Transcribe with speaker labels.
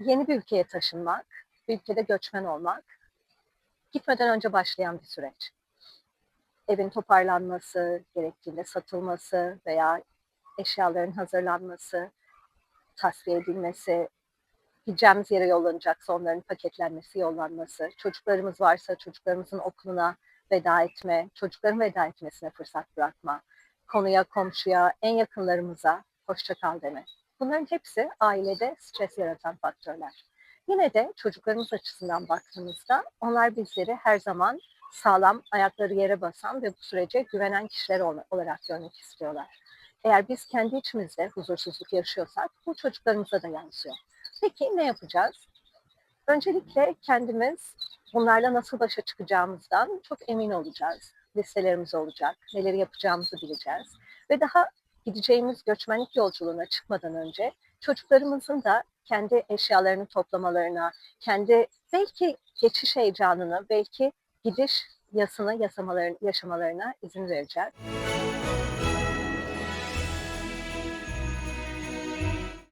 Speaker 1: yeni bir ülkeye taşınmak, bir ülkede göçmen olmak gitmeden önce başlayan bir süreç. Evin toparlanması, gerektiğinde satılması veya eşyaların hazırlanması, tasfiye edilmesi, gideceğimiz yere yollanacaksa onların paketlenmesi, yollanması, çocuklarımız varsa çocuklarımızın okuluna veda etme, çocukların veda etmesine fırsat bırakma, konuya, komşuya, en yakınlarımıza hoşça kal deme. Bunların hepsi ailede stres yaratan faktörler. Yine de çocuklarımız açısından baktığımızda onlar bizleri her zaman sağlam, ayakları yere basan ve bu sürece güvenen kişiler ol- olarak görmek istiyorlar. Eğer biz kendi içimizde huzursuzluk yaşıyorsak bu çocuklarımıza da yansıyor. Peki ne yapacağız? Öncelikle kendimiz bunlarla nasıl başa çıkacağımızdan çok emin olacağız. Listelerimiz olacak, neleri yapacağımızı bileceğiz. Ve daha gideceğimiz göçmenlik yolculuğuna çıkmadan önce çocuklarımızın da kendi eşyalarını toplamalarına, kendi belki geçiş heyecanını, belki gidiş yasını yaşamalarına, izin vereceğiz.